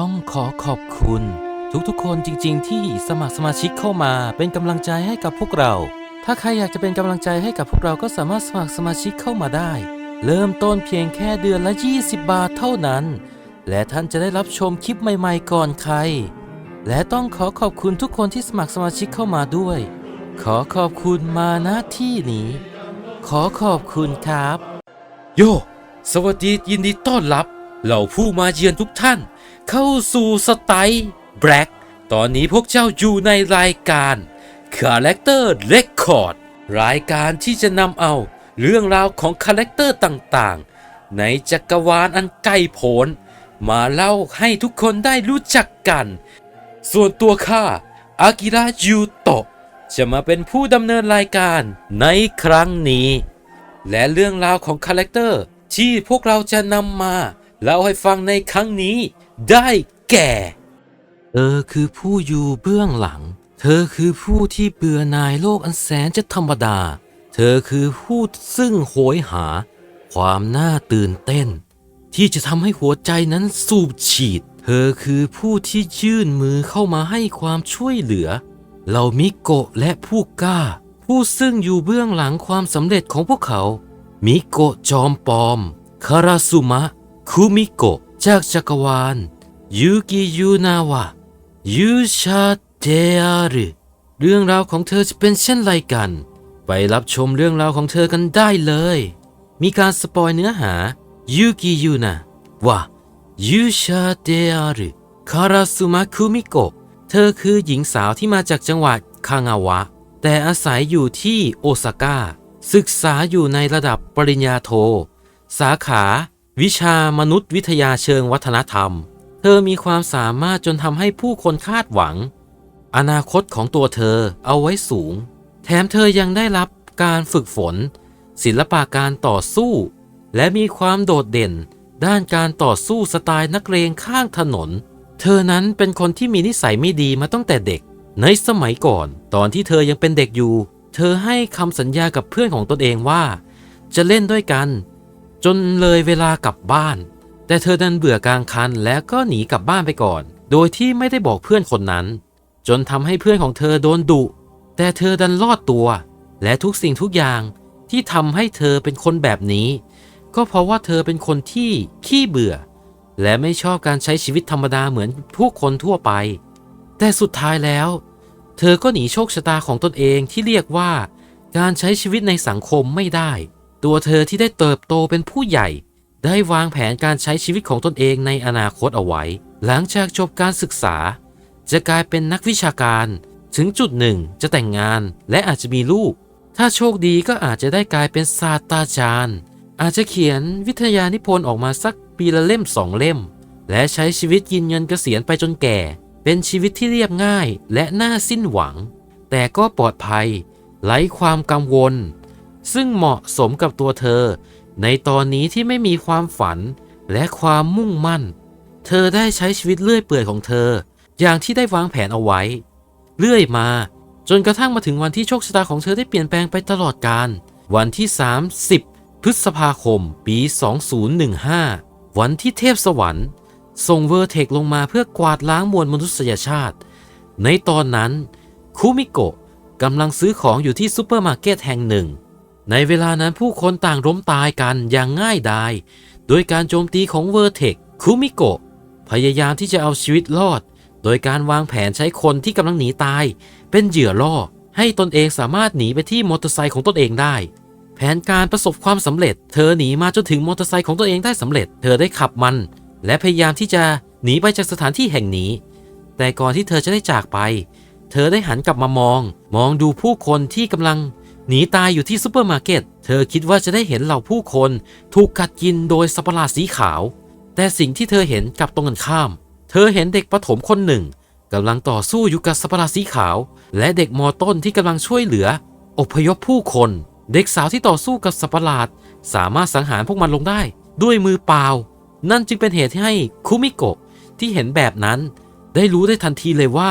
ต้องขอขอบคุณ ทุกๆคนจริง ๆ ที่สมัครสมาชิกเข้ามาเป็นกำลังใจให้กับพวกเรา ถ้าใครอยากจะเป็นกำลังใจให้กับพวกเราก็สามารถสมัครสมาชิกเข้ามาได้ เริ่มต้นเพียงแค่เดือนละ 20 บาทเท่านั้น และท่านจะได้รับชมคลิปใหม่ๆก่อนใคร และต้องขอขอบคุณทุกคนที่สมัครสมาชิกเข้ามาด้วย ขอขอบคุณมาณที่นี้ ขอขอบคุณครับ โย สวัสดียินดีต้อนรับ เหล่าผู้มาเยือนทุกท่าน เข้าสู่สไตล์แบล็กตอนนี้พวกเจ้าอยู่ในรายการ Character Record รายการที่จะนำเอาเรื่องราวของคาแรคเตอร์ต่างๆ ในจักรวาลอันไกลโพ้นมาเล่าให้ทุกคนได้รู้จักกัน ส่วนตัวข้าอากิระยูโตะจะมาเป็นผู้ดำเนินรายการในครั้งนี้ และเรื่องราวของคาแรคเตอร์ที่พวกเราจะนำมาเล่าให้ฟังในครั้งนี้ ได้แก่ เธอคือผู้อยู่เบื้องหลัง เธอคือผู้ที่เบื่อหน่ายโลกอันแสนจะธรรมดา เธอคือผู้ซึ่งโหยหา ความน่าตื่นเต้น ที่จะทำให้หัวใจนั้นสูบฉีด เธอคือผู้ที่ยื่นมือเข้ามาให้ความช่วยเหลือเหล่ามิโกะและผู้กล้า ผู้ซึ่งอยู่เบื้องหลังความสำเร็จของพวกเขา มิโกะจอมปลอม คาราสุมะ คุมิโกะจากจักรวาล ยูกิยูนาวะยูชาเตอารุเรื่องราวของเธอจะเป็นเช่นไรกัน ไปรับชมเรื่องราวของเธอกันได้เลย มีการสปอยเนื้อหายูกิยูนะว่ายูชาเตอารุคาราสุมะคุมิโกะเธอคือหญิงสาวที่มาจากจังหวัดคางาวะ แต่อาศัยอยู่ที่โอซาก้าศึกษาอยู่ในระดับปริญญาโท สาขา วิชามนุษยวิทยาเชิงวัฒนธรรม เธอมีความสามารถจนทำให้ผู้คนคาดหวัง อนาคตของตัวเธอเอาไว้สูง แถมเธอยังได้รับการฝึกฝน ศิลปะการต่อสู้ และมีความโดดเด่น ด้านการต่อสู้สไตล์นักเลงข้างถนน เธอนั้นเป็นคนที่มีนิสัยไม่ดีมาตั้งแต่เด็ก ในสมัยก่อน ตอนที่เธอยังเป็นเด็กอยู่ เธอให้คำสัญญากับเพื่อนของตนเองว่า จะเล่นด้วยกัน จนเลยเวลากลับบ้าน แต่เธอดันเบื่อกลางคันและก็หนีกลับบ้านไปก่อน โดยที่ไม่ได้บอกเพื่อนคนนั้น จนทำให้เพื่อนของเธอโดนดุ แต่เธอดันรอดตัว และทุกสิ่งทุกอย่างที่ทำให้เธอเป็นคนแบบนี้ ก็เพราะว่าเธอเป็นคนที่ขี้เบื่อ และไม่ชอบการใช้ชีวิตธรรมดาเหมือนผู้คนทั่วไป แต่สุดท้ายแล้ว เธอก็หนีโชคชะตาของตนเองที่เรียกว่า การใช้ชีวิตในสังคมไม่ได้ ตัวเธอที่ได้เติบโตเป็นผู้ใหญ่ ได้วางแผนการใช้ชีวิตของตนเองในอนาคตเอาไว้ หลังจากจบการศึกษา จะกลายเป็นนักวิชาการ ถึงจุดหนึ่งจะแต่งงานและอาจจะมีลูก ถ้าโชคดีก็อาจจะได้กลายเป็นศาสตราจารย์ อาจจะเขียนวิทยานิพนธ์ออกมาสักปีละเล่มสองเล่ม และใช้ชีวิตกินเงินเกษียณไปจนแก่ เป็นชีวิตที่เรียบง่ายและน่าสิ้นหวัง แต่ก็ปลอดภัยไร้ความกังวล ซึ่งเหมาะสมกับตัวเธอ ในตอนนี้ที่ไม่มีความฝันและความมุ่งมั่น เธอได้ใช้ชีวิตเลื่อยเปื่อยของเธอ อย่างที่ได้วางแผนเอาไว้ เรื่อยมา จนกระทั่งมาถึงวันที่โชคชะตาของเธอได้เปลี่ยนแปลงไปตลอดกาลวันที่ 30 พฤษภาคม ปี 2015 วันที่เทพสวรรค์ส่งเวอร์เทคลงมาเพื่อกวาดล้างมวลมนุษยชาติ ในตอนนั้น คุมิโกะกำลังซื้อของอยู่ที่ซูเปอร์มาร์เก็ตแห่งหนึ่ง ในเวลานั้นผู้คนต่างล้มตายกันอย่างง่ายดาย โดยการโจมตีของเวอร์เทคคุมิโกะพยายามที่จะเอาชีวิตรอด โดยการวางแผนใช้คนที่กำลังหนีตาย เป็นเหยื่อล่อ ให้ตนเองสามารถหนีไปที่มอเตอร์ไซค์ของตนเองได้ แผนการประสบความสำเร็จ เธอหนีมาจนถึงมอเตอร์ไซค์ของตัวเองได้สำเร็จ เธอได้ขับมัน และพยายามที่จะหนีไปจากสถานที่แห่งนี้ แต่ก่อนที่เธอจะได้จากไป เธอได้หันกลับมามอง มองดูผู้คนที่กำลัง หนีตายอยู่ที่ซูเปอร์มาร์เก็ต เธอคิดว่าจะได้เห็นเหล่าผู้คนถูกกัดกินโดยสัประหลาดสีขาว แต่สิ่งที่เธอเห็นกลับตรงกันข้าม เธอเห็นเด็กประถมคนหนึ่งกำลังต่อสู้อยู่กับสัประหลาดสีขาว และเด็กมอต้นที่กำลังช่วยเหลือ อพยพผู้คน เด็กสาวที่ต่อสู้กับสัประหลาด สามารถสังหารพวกมันลงได้ ด้วยมือเปล่า นั่นจึงเป็นเหตุให้คุมิโกะที่เห็นแบบนั้น ได้รู้ได้ทันทีเลยว่า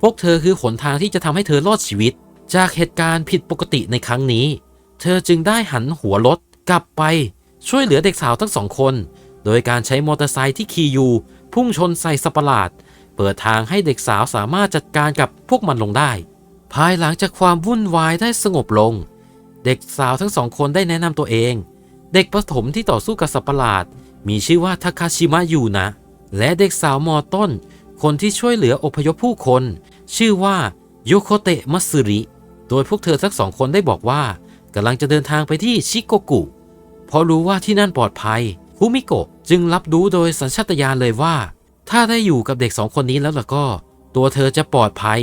พวกเธอคือหนทางที่จะทำให้เธอรอดชีวิต จากเหตุการณ์ผิดปกติในครั้งนี้ เธอจึงได้หันหัวรถกลับไปช่วยเหลือเด็กสาวทั้งสองคน โดยการใช้มอเตอร์ไซค์ที่ขี่อยู่พุ่งชนใส่สัประหลาด เปิดทางให้เด็กสาวสามารถจัดการกับพวกมันลงได้ ภายหลังจากความวุ่นวายได้สงบลง เด็กสาวทั้งสองคนได้แนะนำตัวเอง เด็กประถมที่ต่อสู้กับสัประหลาด มีชื่อว่าทาคาชิมะยูนะ และเด็กสาวมอต้น คนที่ช่วยเหลืออพยพผู้คน ชื่อว่าโยโคเตะมัสึริ โดยพวกเธอทั้งสองคนได้บอกว่ากำลังจะเดินทางไปที่ชิโกกุ เพราะรู้ว่าที่นั่นปลอดภัยคุมิโกะจึงรับรู้โดยสัญชาตญาณเลยว่า ถ้าได้อยู่กับเด็กสองคนนี้แล้วล่ะก็ ตัวเธอจะปลอดภัย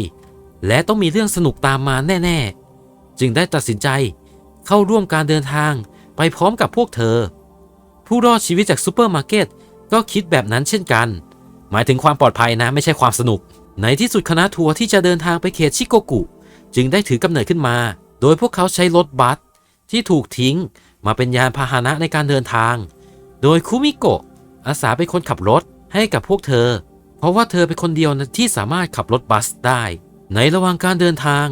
และต้องมีเรื่องสนุกตามมาแน่ ๆ จึงได้ตัดสินใจเข้าร่วมการเดินทางไปพร้อมกับพวกเธอ ผู้รอดชีวิตจากซูเปอร์มาร์เก็ตก็คิดแบบนั้นเช่นกัน หมายถึงความปลอดภัยนะไม่ใช่ความสนุก ในที่สุดคณะทัวร์ที่จะเดินทางไปเขตชิโกกุ จึงได้ถือกำเนิดขึ้นมา โดยพวกเขาใช้รถบัสที่ถูกทิ้งมาเป็นยานพาหนะในการเดินทาง โดยคุมิโกะอาสาเป็นคนขับรถให้กับพวกเธอ เพราะว่าเธอเป็นคนเดียวที่สามารถขับรถบัสได้ ในระหว่างการเดินทาง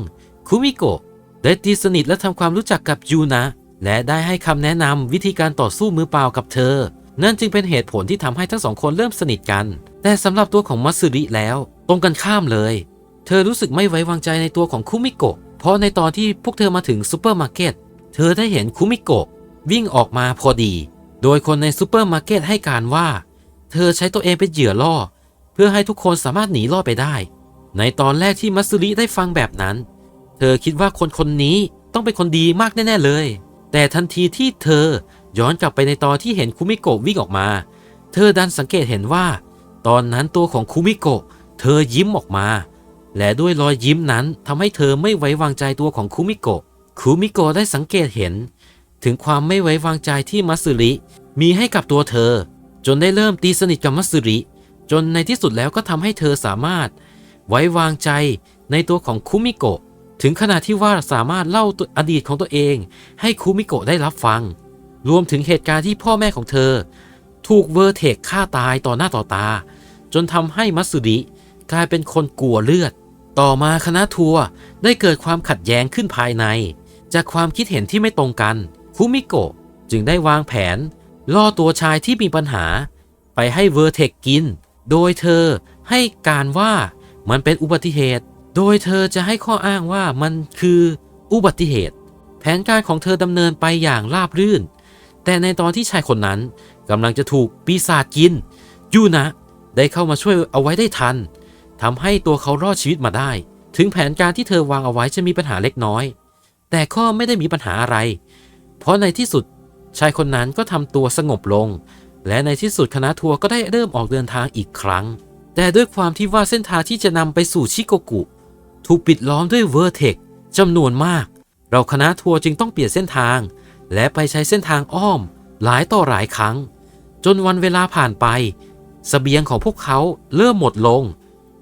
คุมิโกะได้ตีสนิทและทำความรู้จักกับยูนะ และได้ให้คำแนะนำวิธีการต่อสู้มือเปล่ากับเธอ นั่นจึงเป็นเหตุผลที่ทำให้ทั้งสองคนเริ่มสนิทกัน แต่สำหรับตัวของมัตสึริแล้ว ตรงกันข้ามเลย เธอรู้สึกไม่ไว้วางใจในตัวของคุมิโกะ เพราะในตอนที่พวกเธอมาถึงซูเปอร์มาร์เก็ต เธอได้เห็นคุมิโกะวิ่งออกมาพอดี โดยคนในซูเปอร์มาร์เก็ตให้การว่า เธอใช้ตัวเองเป็นเหยื่อล่อ เพื่อให้ทุกคนสามารถหนีรอดไปได้ ในตอนแรกที่มัตสึริได้ฟังแบบนั้น เธอคิดว่าคนคนนี้ต้องเป็นคนดีมากแน่ ๆ เลย แต่ทันทีที่เธอย้อนกลับไปในตอนที่เห็นคุมิโกะวิ่งออกมา เธอดันสังเกตเห็นว่า ตอนนั้นตัวของคุมิโกะเธอยิ้มออกมา และด้วยรอยยิ้มนั้นทำให้เธอไม่ไว้วางใจตัวของคุมิโกะ คุมิโกะได้สังเกตเห็น ถึงความไม่ไว้วางใจที่มัตสึริ มีให้กับตัวเธอ จนได้เริ่มตีสนิทกับมัตสึริ จนในที่สุดแล้วก็ทำให้เธอสามารถ ไว้วางใจในตัวของคุมิโกะ ถึงขนาดที่ว่าสามารถเล่าอดีตของตัวเอง ให้คุมิโกะได้รับฟัง รวมถึงเหตุการณ์ที่พ่อแม่ของเธอ ถูกเวอร์เทกฆ่าตายต่อหน้าต่อตา จนทำให้มัตสึริกลายเป็นคนกลัวเลือด ต่อมาคณะทัวร์ได้เกิดความขัดแย้งขึ้นภายใน จากความคิดเห็นที่ไม่ตรงกันคุมิโกะจึงได้วางแผน ล่อตัวชายที่มีปัญหา ไปให้เวอร์เทกกิน โดยเธอให้การว่ามันเป็นอุบัติเหตุ โดยเธอจะให้ข้ออ้างว่ามันคืออุบัติเหตุ แผนการของเธอดำเนินไปอย่างราบรื่น แต่ในตอนที่ชายคนนั้นกำลังจะถูกปีศาจกินยูนะได้เข้ามาช่วยเอาไว้ได้ทัน ทำให้ตัวเขารอดชีวิตมาได้ ถึงแผนการที่เธอวางเอาไว้จะมีปัญหาเล็กน้อย แต่ก็ไม่ได้มีปัญหาอะไร เพราะในที่สุดชายคนนั้นก็ทำตัวสงบลง และในที่สุดคณะทัวร์ก็ได้เริ่มออกเดินทางอีกครั้ง แต่ด้วยความที่ว่าเส้นทางที่จะนำไปสู่ชิโกกุ ถูกปิดล้อมด้วยเวอร์เทกจำนวนมาก เราคณะทัวร์จึงต้องเปลี่ยนเส้นทาง และไปใช้เส้นทางอ้อม หลายต่อหลายครั้ง จนวันเวลาผ่านไปสเสบียงของพวกเขาเริ่มหมดลง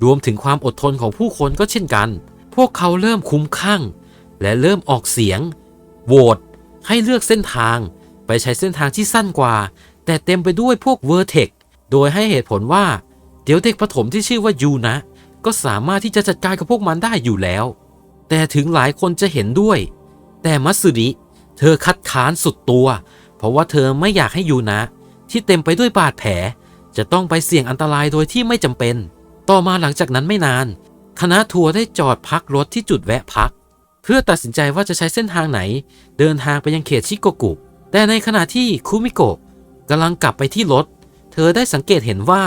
รวมถึงความอดทนของผู้คนก็เช่นกัน พวกเขาเริ่มคุ้มข้างและเริ่มออกเสียงโหวตให้เลือกเส้นทาง ไปใช้เส้นทางที่สั้นกว่า แต่เต็มไปด้วยพวกเวอร์เทกโดยให้เหตุผลว่า เดี๋ยวเด็กประถมที่ชื่อว่ายูนะ ก็สามารถที่จะจัดการกับพวกมันได้อยู่แล้ว แต่ถึงหลายคนจะเห็นด้วย แต่มัตสึริเธอคัดค้านสุดตัว เพราะว่าเธอไม่อยากให้ยูนะ ที่เต็มไปด้วยบาดแผล จะต้องไปเสี่ยงอันตรายโดยที่ไม่จำเป็น ต่อมาหลังจากนั้นไม่นาน คณะทัวร์ได้จอดพักรถที่จุดแวะพัก เพื่อตัดสินใจว่าจะใช้เส้นทางไหน เดินทางไปยังเขตชิโกกุ แต่ในขณะที่คุมิโกะกำลังกลับไปที่รถ เธอได้สังเกตเห็นว่า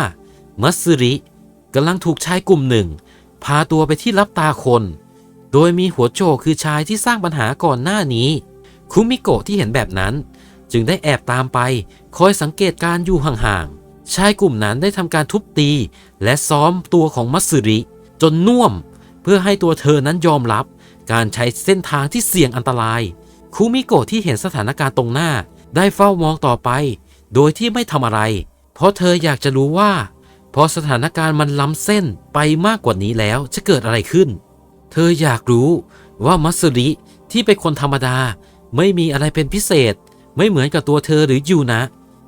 มัสึริกำลังถูกชายกลุ่มหนึ่ง พาตัวไปที่รับตาคน โดยมีหัวโจกคือชายที่สร้างปัญหาก่อนหน้านี้ คุมิโกะที่เห็นแบบนั้น จึงได้แอบตามไป คอยสังเกตการอยู่ห่างๆ ชายกลุ่มนั้นได้ทำการทุบตี และซ้อมตัวของมัตสึริ จนน่วม เพื่อให้ตัวเธอนั้นยอมรับ การใช้เส้นทางที่เสี่ยงอันตรายคุมิโกะที่เห็นสถานการณ์ตรงหน้า ได้เฝ้ามองต่อไป โดยที่ไม่ทำอะไร เพราะเธออยากจะรู้ว่า พอสถานการณ์มันล้ำเส้นไปมากกว่านี้แล้วจะเกิดอะไรขึ้น เธออยากรู้ว่ามัตสึริที่เป็นคนธรรมดา ไม่มีอะไรเป็นพิเศษ ไม่เหมือนกับตัวเธอหรือยูนะ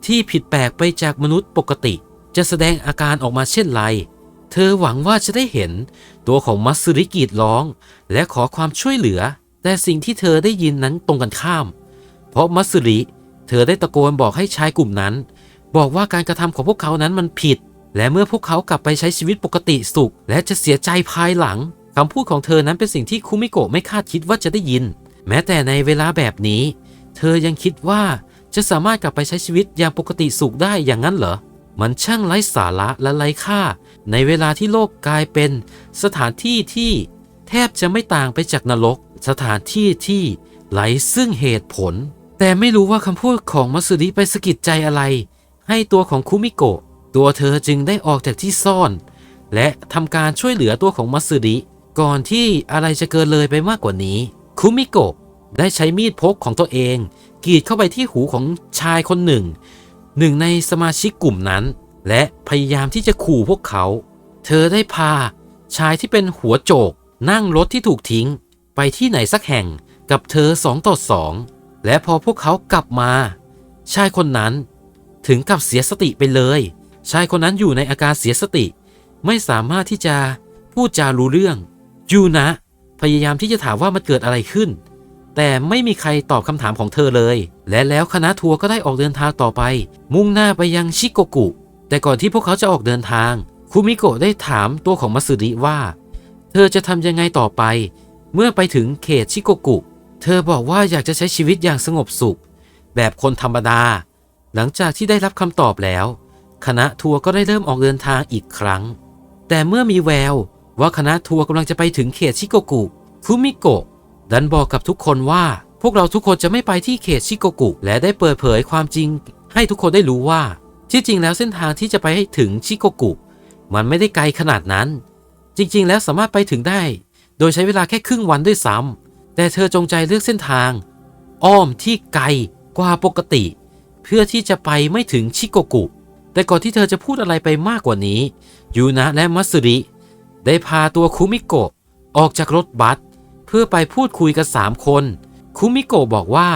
ที่ผิดแปลกไปจากมนุษย์ปกติ จะแสดงอาการออกมาเช่นไร เธอหวังว่าจะได้เห็น ตัวของมัสริกีดร้อง และขอความช่วยเหลือ แต่สิ่งที่เธอได้ยินนั้นตรงกันข้าม เพราะมัสริเธอได้ตะโกนบอกให้ชายกลุ่มนั้น บอกว่าการกระทำของพวกเขานั้นมันผิด และเมื่อพวกเขากลับไปใช้ชีวิตปกติสุข และจะเสียใจภายหลังคำพูดของเธอนั้นเป็นสิ่งที่คุมิโกะไม่คาดคิดว่าจะได้ยิน แม้แต่ในเวลาแบบนี้ เธอยังคิดว่า จะสามารถกลับไปใช้ชีวิตอย่างปกติสุขได้อย่างนั้นเหรอ มันช่างไร้สาระและไร้ค่า ในเวลาที่โลกกลายเป็น สถานที่ที่แทบจะไม่ต่างไปจากนรก สถานที่ที่ไร้ซึ่งเหตุผล แต่ไม่รู้ว่าคำพูดของมัสึริไปสะกิดใจอะไร ให้ตัวของคุมิโกะตัวเธอจึงได้ออกจากที่ซ่อน และทำการช่วยเหลือตัวของมัสึริก่อนที่อะไรจะเกินเลยไปมากกว่านี้ คุมิโกะ ได้ใช้มีดพกของตัวเองกรีดเข้าไปที่หูของชายคนหนึ่ง หนึ่งในสมาชิกกลุ่มนั้น และพยายามที่จะขู่พวกเขา เธอได้พาชายที่เป็นหัวโจก นั่งรถที่ถูกทิ้ง ไปที่ไหนสักแห่งกับเธอสองต่อสองและพอพวกเขากลับมา ชายคนนั้นถึงกับเสียสติไปเลย ชายคนนั้นอยู่ในอาการเสียสติ ไม่สามารถที่จะพูดจารู้เรื่องยูนะ พยายามที่จะถามว่ามันเกิดอะไรขึ้น แต่ไม่มีใครตอบคำถามของเธอเลย และแล้วคณะทัวร์ก็ได้ออกเดินทางต่อไป มุ่งหน้าไปยังชิโกกุ แต่ก่อนที่พวกเขาจะออกเดินทาง คุมิโกะได้ถามตัวของมัสึริว่า เธอจะทำยังไงต่อไป เมื่อไปถึงเขตชิโกกุ เธอบอกว่าอยากจะใช้ชีวิตอย่างสงบสุข แบบคนธรรมดา หลังจากที่ได้รับคำตอบแล้ว คณะทัวร์ก็ได้เริ่มออกเดินทางอีกครั้ง แต่เมื่อมีแววว่าคณะทัวร์กำลังจะไปถึงเขตชิโกกุคุมิโกะ ดันบอกกับทุกคนว่า พวกเราทุกคนจะไม่ไปที่เขตชิโกกุ และได้เปิดเผยความจริง ให้ทุกคนได้รู้ว่า ที่จริงแล้วเส้นทางที่จะไปให้ถึงชิโกกุ มันไม่ได้ไกลขนาดนั้น จริงๆ แล้วสามารถไปถึงได้ โดยใช้เวลาแค่ครึ่งวันด้วยซ้ำแต่เธอจงใจเลือกเส้นทาง อ้อมที่ไกลกว่าปกติ เพื่อที่จะไปไม่ถึงชิโกกุ แต่ก่อนที่เธอจะพูดอะไรไปมากกว่านี้ยูนะและมัสริได้พาตัวคุมิโกะออกจากรถบัส เพื่อไปพูดคุยกันสามคน คุมิโกะบอกว่า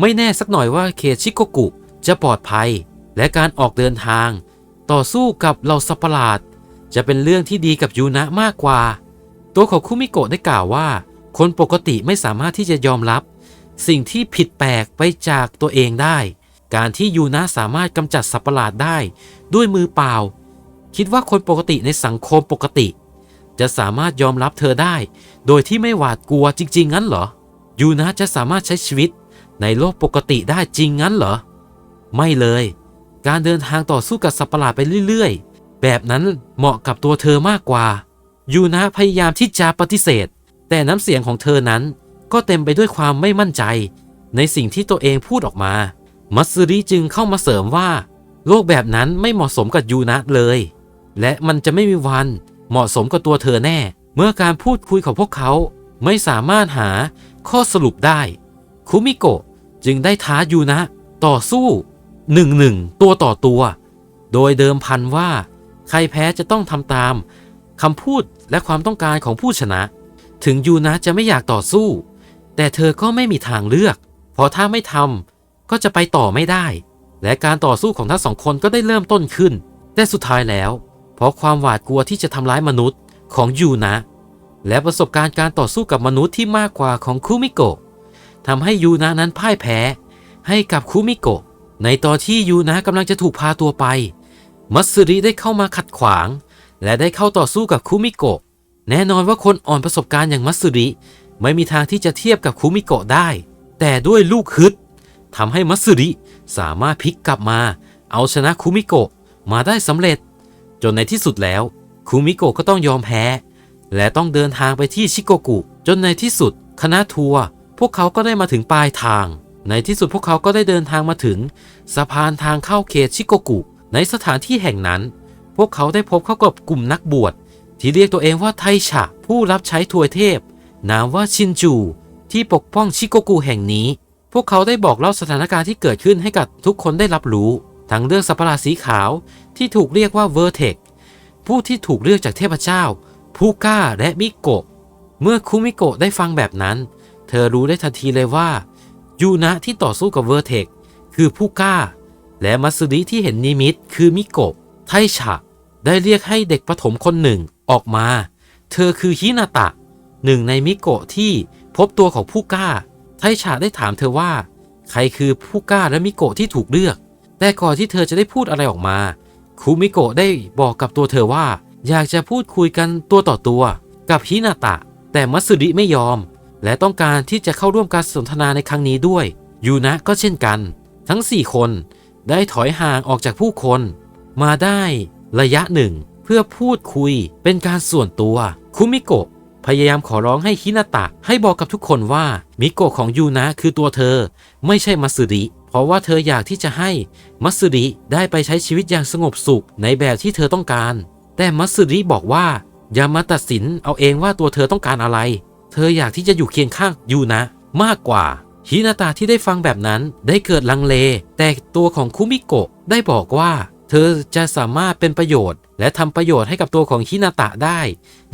ไม่แน่สักหน่อยว่าเขตชิโกกุจะปลอดภัย และการออกเดินทาง ต่อสู้กับเหล่าสัปหลาด จะเป็นเรื่องที่ดีกับยูนะมากกว่า ตัวของคุมิโกะได้กล่าวว่า คนปกติไม่สามารถที่จะยอมรับ สิ่งที่ผิดแปลกไปจากตัวเองได้ การที่ยูนะสามารถกำจัดสัปหลาดได้ ด้วยมือเปล่า คิดว่าคนปกติในสังคมปกติ จะสามารถยอมรับเธอได้ โดยที่ไม่หวาดกลัวจริง ๆ งั้นเหรอ ยูนะจะสามารถใช้ชีวิตในโลกปกติได้จริงงั้นเหรอ ไม่เลย การเดินทางต่อสู้กับสัตว์ประหลาดไปเรื่อย ๆ แบบนั้นเหมาะกับตัวเธอมากกว่า ยูนะพยายามที่จะปฏิเสธ แต่น้ำเสียงของเธอนั้นก็เต็มไปด้วยความไม่มั่นใจ ในสิ่งที่ตัวเองพูดออกมา มัตสึริจึงเข้ามาเสริมว่า โลกแบบนั้นไม่เหมาะสมกับยูนะเลย และมันจะไม่มีวัน เหมาะสมกับตัวเธอแน่ เมื่อการพูดคุยของพวกเขาไม่สามารถหาข้อสรุปได้ คุมิโกะจึงได้ท้ายูนะ ต่อสู้หนึ่งหนึ่งตัวต่อตัว โดยเดิมพันว่า ใครแพ้จะต้องทำตามคำพูดและความต้องการของผู้ชนะ ถึงยูนะจะไม่อยากต่อสู้ แต่เธอก็ไม่มีทางเลือก เพราะถ้าไม่ทำก็จะไปต่อไม่ได้ และการต่อสู้ของทั้งสองคนก็ได้เริ่มต้นขึ้น แต่สุดท้ายแล้ว เพราะความหวาดกลัวที่จะทำร้ายมนุษย์ของยูนะ และประสบการณ์การต่อสู้กับมนุษย์ที่มากกว่าของคุมิโกะทำให้ยูนะนั้นพ่ายแพ้ ให้กับคุมิโกะในตอนที่ยูนะกำลังจะถูกพาตัวไป มัตสึริได้เข้ามาขัดขวาง และได้เข้าต่อสู้กับคุมิโกะแน่นอนว่าคนอ่อนประสบการณ์อย่างมัตสึริไม่มีทางที่จะเทียบกับคุมิโกะได้ แต่ด้วยลูกฮึดทำให้มัตสึริสามารถพลิกกลับมา เอาชนะคุมิโกะมาได้สำเร็จ จนในที่สุดแล้วคุมิโกะก็ต้องยอมแพ้ และต้องเดินทางไปที่ชิโกกุ จนในที่สุด คณะทัวร์พวกเขาก็ได้มาถึงปลายทาง ในที่สุดพวกเขาก็ได้เดินทางมาถึง สะพานทางเข้าเขตชิโกกุ ในสถานที่แห่งนั้น พวกเขาได้พบเข้ากับกลุ่มนักบวชที่เรียกตัวเองว่าไทฉะผู้รับใช้ถวยเทพ นามว่าชินจู ที่ปกป้องชิโกกุแห่งนี้ พวกเขาได้บอกเล่าสถานการณ์ที่เกิดขึ้นให้กับทุกคนได้รับรู้ ทั้งเรื่องสัตว์ปราสีขาวที่ถูกเรียกว่าเวอร์เทกผู้ที่ถูกเลือกจากเทพเจ้าผู้กล้าและมิโกะ เมื่อคุมิโกะได้ฟังแบบนั้น เธอรู้ได้ทันทีเลยว่ายูนะที่ต่อสู้กับเวอร์เทกคือผู้กล้า และมัสึริที่เห็นนิมิตคือมิโกะ ไทฉะได้เรียกให้เด็กประถมคนหนึ่งออกมา เธอคือฮินาตะ หนึ่งในมิโกะที่พบตัวของผู้กล้า ไทฉะได้ถามเธอว่า ใครคือผู้กล้าและมิโกะที่ถูกเลือก แต่ก่อนที่เธอจะได้พูดอะไรออกมาคคุมิโกะได้บอกกับตัวเธอว่า อยากจะพูดคุยกันตัวต่อตัว กับฮินาตะ แต่มัสึริไม่ยอม และต้องการที่จะเข้าร่วมการสนทนาในครั้งนี้ด้วยยูนะก็เช่นกัน ทั้ง 4 คนได้ถอยห่างออกจากผู้คน มาได้ระยะหนึ่ง เพื่อพูดคุยเป็นการส่วนตัวคุมิโกะพยายามขอร้องให้ฮินาตะให้บอกกับทุกคนว่ามิโกะของยูนะคือตัวเธอ ไม่ใช่มัสึริ ราะว่าเธออยากที่จะให้มัสริได้ไปใช้ชีวิตอย่างสงบสุขในแบบที่เธอต้องการ แต่มัสริบอกว่าอย่ามาตัดสินเอาเองว่าตัวเธอต้องการอะไร เธออยากที่จะอยู่เคียงข้างยูนะ มากกว่าฮินาตะที่ได้ฟังแบบนั้นได้เกิดลังเล แต่ตัวของคุมิโกะได้บอกว่า เธอจะสามารถเป็นประโยชน์ และทำประโยชน์ให้กับตัวของฮินาตะได้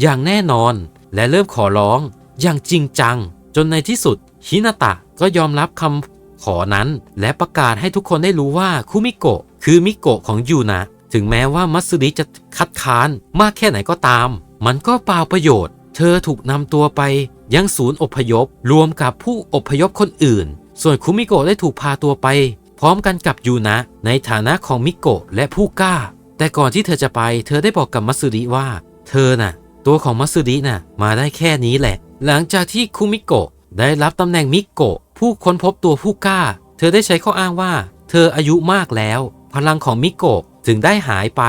อย่างแน่นอน และเริ่มขอร้อง อย่างจริงจัง จนในที่สุดฮินาตะก็ยอมรับคำ ขอนั้น และประกาศให้ทุกคนได้รู้ว่าคุมิโกะคือมิโกะของยูนะถึงแม้ว่ามัตสึริจะคัดค้านมากแค่ไหนก็ตาม มันก็เปล่าประโยชน์ เธอถูกนำตัวไปยังศูนย์อพยพ รวมกับผู้อพยพคนอื่น ส่วนคุมิโกะได้ถูกพาตัวไป พร้อมกันกับยูนะ ในฐานะของมิโกะและผู้กล้า แต่ก่อนที่เธอจะไป เธอได้บอกกับมัตสึริว่า เธอน่ะ ตัวของมัตสึริน่ะ มาได้แค่นี้แหละ หลังจากที่คุมิโกะ ได้รับตำแหน่งมิโกะผู้ค้นพบตัวผู้กล้า เธอได้ใช้ข้ออ้างว่า เธออายุมากแล้ว พลังของมิโกะถึงได้หายไป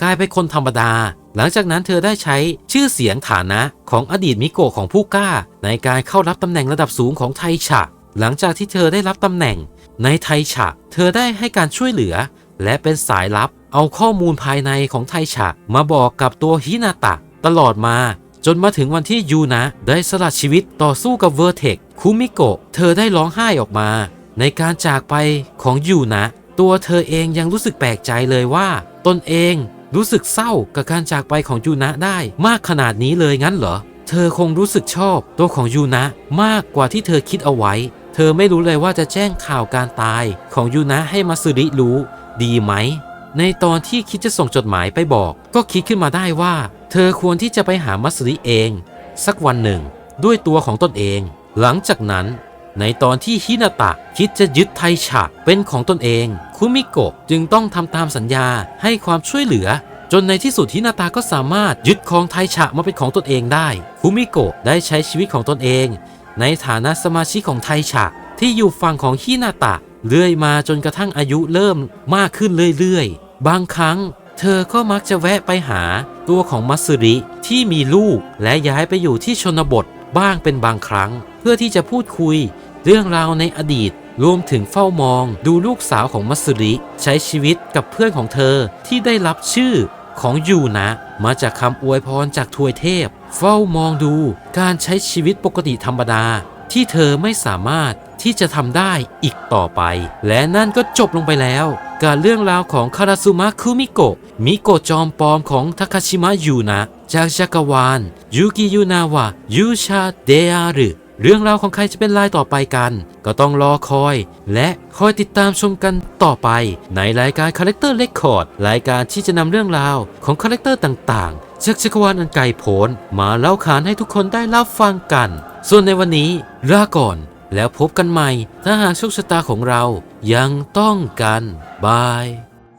กลายเป็นคนธรรมดา หลังจากนั้นเธอได้ใช้ชื่อเสียงฐานะของอดีตมิโกะของผู้กล้า ในการเข้ารับตำแหน่งระดับสูงของไทฉะ หลังจากที่เธอได้รับตำแหน่ง ในไทฉะ เธอได้ให้การช่วยเหลือ และเป็นสายลับเอาข้อมูลภายในของไทฉะ มาบอกกับตัวฮินาตะ ตลอดมา จนมาถึงวันที่ยูนะได้สละชีวิตต่อสู้กับเวอร์เทคคุมิโกะเธอได้ร้องไห้ออกมา ในการจากไปของยูนะตัวเธอเองยังรู้สึกแปลกใจเลยว่า ตนเองรู้สึกเศร้ากับการจากไปของยูนะได้มากขนาดนี้เลยงั้นเหรอ เธอคงรู้สึกชอบตัวของยูนะมากกว่าที่เธอคิดเอาไว้ เธอไม่รู้เลยว่าจะแจ้งข่าวการตายของยูนะให้มาสึริรู้ ดีไหม ในตอนที่คิดจะส่งจดหมายไปบอก ก็คิดขึ้นมาได้ว่า เธอควรที่จะไปหามัสริเอง สักวันหนึ่ง ด้วยตัวของตนเอง หลังจากนั้น ในตอนที่ฮินาตะคิดจะยึดไทฉะเป็นของตนเอง คุมิโกะจึงต้องทำตามสัญญาให้ความช่วยเหลือ จนในที่สุดฮินาตาก็สามารถยึดครองไทฉะมาเป็นของตนเองได้ คุมิโกะได้ใช้ชีวิตของตนเอง ในฐานะสมาชิกของไทฉะที่อยู่ฝั่งของฮินาตะเรื่อยมาจนกระทั่งอายุเริ่มมากขึ้นเรื่อยๆ บางครั้ง เธอก็มักจะแวะไปหา ตัวของมัสริ ที่มีลูกและย้ายไปอยู่ที่ชนบทบ้างเป็นบางครั้ง เพื่อที่จะพูดคุย เรื่องราวในอดีต รวมถึงเฝ้ามอง ดูลูกสาวของมัสริ ใช้ชีวิตกับเพื่อนของเธอที่ได้รับชื่อของยูนะมาจากคำอวยพรจากทวยเทพ เฝ้ามองดูการใช้ชีวิตปกติธรรมดา ที่เธอไม่สามารถที่จะทำได้อีกต่อไป และนั่นก็จบลงไปแล้ว การเรื่องราวของคาราซุมะคุมิโกะมิโกะจอมปลอมของทาคาชิมะยูนะจากจักรวาลยูกิยูนาวะยูชาเดอารุเรื่องราวของใครจะเป็นลายต่อไปกัน ก็ต้องรอคอย และคอยติดตามชมกันต่อไป ในรายการ Character Record รายการที่จะนำเรื่องราวของคาแรคเตอร์ต่างๆจากจักรวาลอันไกลโพ้นมาเล่าขานให้ทุกคนได้รับฟังกัน ส่วนในวันนี้ลาก่อน แล้วพบกันใหม่ถ้าหากโชคชะตาของเรายังต้องกันบาย